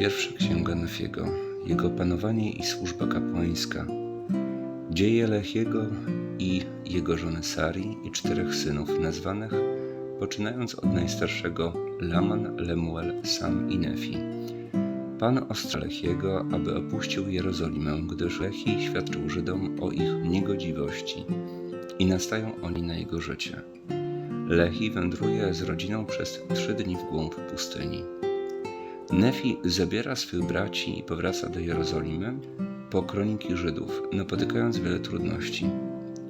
Pierwsza księga Nefiego, jego panowanie i służba kapłańska, dzieje Lechiego i jego żony Sari i czterech synów nazwanych, poczynając od najstarszego Laman, Lemuel, Sam i Nefi. Pan ostrza Lechiego, aby opuścił Jerozolimę, gdyż Lechi świadczył Żydom o ich niegodziwości i nastają oni na jego życie. Lehi wędruje z rodziną przez trzy dni w głąb pustyni. Nefi zabiera swych braci i powraca do Jerozolimy po kroniki Żydów, napotykając wiele trudności.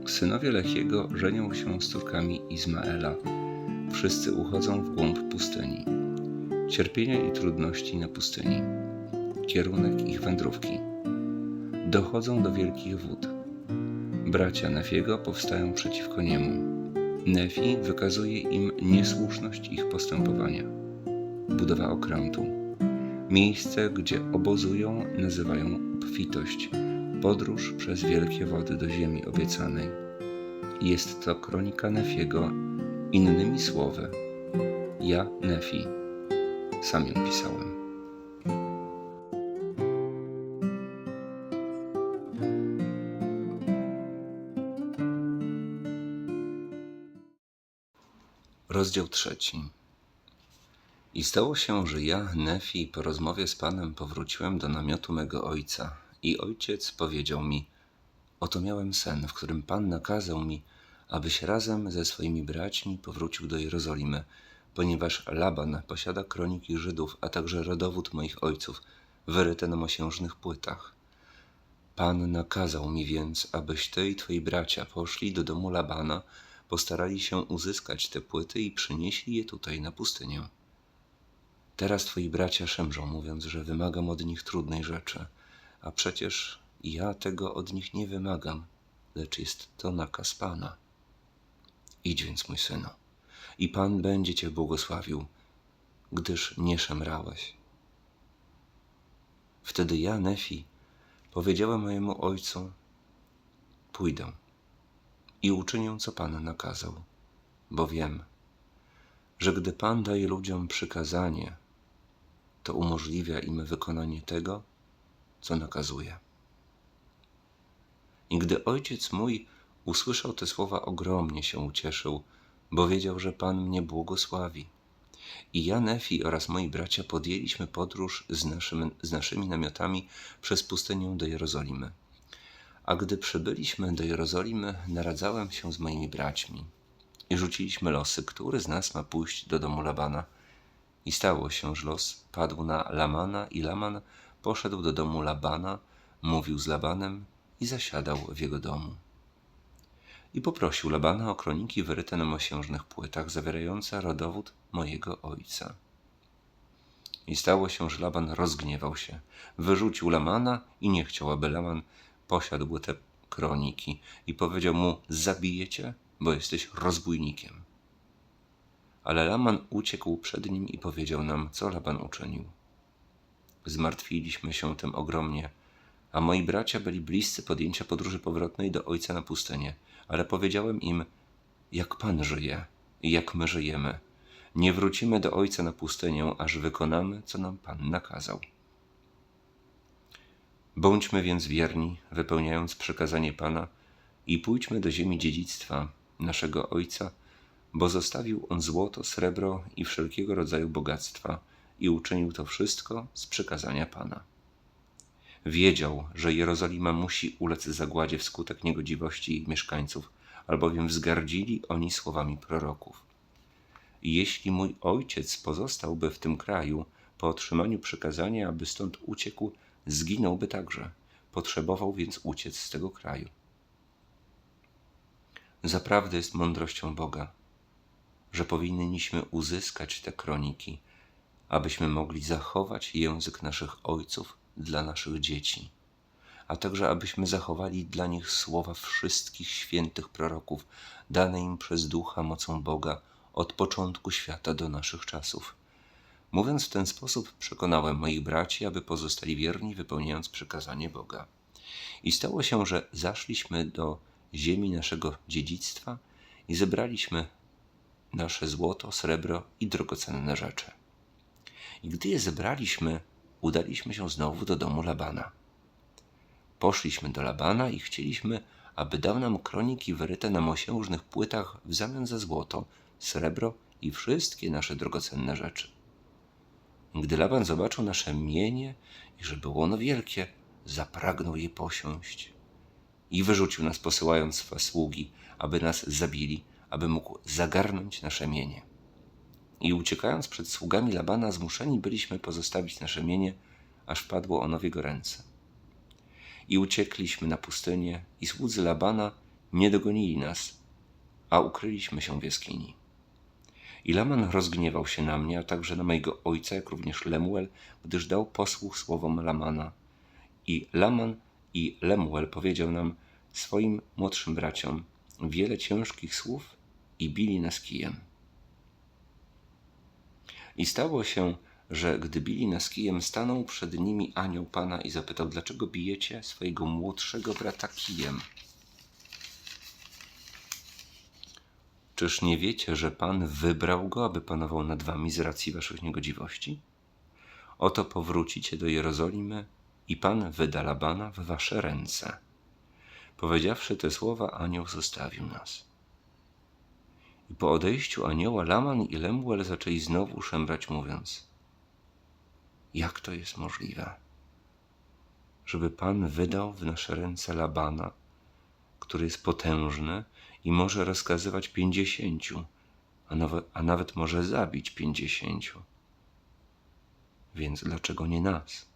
Synowie Lechiego żenią się z córkami Izmaela. Wszyscy uchodzą w głąb pustyni. Cierpienia i trudności na pustyni. Kierunek ich wędrówki. Dochodzą do wielkich wód. Bracia Nefiego powstają przeciwko niemu. Nefi wykazuje im niesłuszność ich postępowania. Budowa okrętu. Miejsce, gdzie obozują, nazywają obfitość. Podróż przez wielkie wody do ziemi obiecanej. Jest to kronika Nefiego, innymi słowy. Ja, Nefi, sam ją pisałem. Rozdział trzeci. I stało się, że ja, Nefi, po rozmowie z Panem powróciłem do namiotu mego ojca. I ojciec powiedział mi: Oto miałem sen, w którym Pan nakazał mi, abyś razem ze swoimi braćmi powrócił do Jerozolimy, ponieważ Laban posiada kroniki Żydów, a także rodowód moich ojców, wyryte na mosiężnych płytach. Pan nakazał mi więc, abyś ty i twoi bracia poszli do domu Labana, postarali się uzyskać te płyty i przynieśli je tutaj na pustynię. Teraz twoi bracia szemrzą, mówiąc, że wymagam od nich trudnej rzeczy, a przecież ja tego od nich nie wymagam, lecz jest to nakaz Pana. Idź więc, mój synu, i Pan będzie cię błogosławił, gdyż nie szemrałeś. Wtedy ja, Nefi, powiedziałem mojemu ojcu: Pójdę i uczynię, co Pan nakazał, bo wiem, że gdy Pan daje ludziom przykazanie, to umożliwia im wykonanie tego, co nakazuje. I gdy ojciec mój usłyszał te słowa, ogromnie się ucieszył, bo wiedział, że Pan mnie błogosławi. I ja, Nefi oraz moi bracia podjęliśmy podróż z, naszym, z naszymi namiotami przez pustynię do Jerozolimy. A gdy przybyliśmy do Jerozolimy, naradzałem się z moimi braćmi i rzuciliśmy losy, który z nas ma pójść do domu Labana. I stało się, że los padł na Lamana i Laman poszedł do domu Labana, mówił z Labanem i zasiadał w jego domu. I poprosił Labana o kroniki wyryte na mosiężnych płytach, zawierające rodowód mojego ojca. I stało się, że Laban rozgniewał się, wyrzucił Lamana i nie chciał, aby Laman posiadł te kroniki i powiedział mu: Zabiję cię, bo jesteś rozbójnikiem. Ale Laman uciekł przed nim i powiedział nam, co Laban uczynił. Zmartwiliśmy się tym ogromnie, a moi bracia byli bliscy podjęcia podróży powrotnej do ojca na pustynię, ale powiedziałem im, jak Pan żyje i jak my żyjemy. Nie wrócimy do ojca na pustynię, aż wykonamy, co nam Pan nakazał. Bądźmy więc wierni, wypełniając przekazanie Pana i pójdźmy do ziemi dziedzictwa naszego Ojca, bo zostawił On złoto, srebro i wszelkiego rodzaju bogactwa i uczynił to wszystko z przekazania Pana. Wiedział, że Jerozolima musi ulec zagładzie wskutek niegodziwości jej mieszkańców, albowiem wzgardzili oni słowami proroków. Jeśli mój ojciec pozostałby w tym kraju, po otrzymaniu przekazania, aby stąd uciekł, zginąłby także. Potrzebował więc uciec z tego kraju. Zaprawdę jest mądrością Boga, że powinniśmy uzyskać te kroniki, abyśmy mogli zachować język naszych ojców dla naszych dzieci, a także abyśmy zachowali dla nich słowa wszystkich świętych proroków, dane im przez ducha mocą Boga od początku świata do naszych czasów Mówiąc w ten sposób, przekonałem moich braci, aby pozostali wierni, wypełniając przykazanie Boga. I stało się, że zaszliśmy do ziemi naszego dziedzictwa i zebraliśmy nasze złoto, srebro i drogocenne rzeczy. I gdy je zebraliśmy, udaliśmy się znowu do domu Labana. Poszliśmy do Labana i chcieliśmy, aby dał nam kroniki wyryte na mosiężnych płytach w zamian za złoto, srebro i wszystkie nasze drogocenne rzeczy. Gdy Laban zobaczył nasze mienie i że było ono wielkie, zapragnął je posiąść i wyrzucił nas, posyłając swe sługi, aby nas zabili, aby mógł zagarnąć nasze mienie. I uciekając przed sługami Labana, zmuszeni byliśmy pozostawić nasze mienie, aż wpadło ono w jego ręce. I uciekliśmy na pustynię, i słudzy Labana nie dogonili nas, a ukryliśmy się w jaskini. I Laman rozgniewał się na mnie, a także na mojego ojca, jak również Lemuel, gdyż dał posłuch słowom Lamana. I Laman i Lemuel powiedział nam, swoim młodszym braciom, wiele ciężkich słów i bili nas kijem. I stało się, że gdy bili nas kijem, stanął przed nimi anioł Pana i zapytał, dlaczego bijecie swojego młodszego brata kijem? Czyż nie wiecie, że Pan wybrał go, aby panował nad wami z racji waszych niegodziwości? Oto powrócicie do Jerozolimy i Pan wyda Labana w wasze ręce. Powiedziawszy te słowa, anioł zostawił nas. I po odejściu anioła Laman i Lemuel zaczęli znowu szemrać, mówiąc: Jak to jest możliwe, żeby Pan wydał w nasze ręce Labana, który jest potężny i może rozkazywać pięćdziesięciu, a a nawet może zabić pięćdziesięciu? Więc dlaczego nie nas?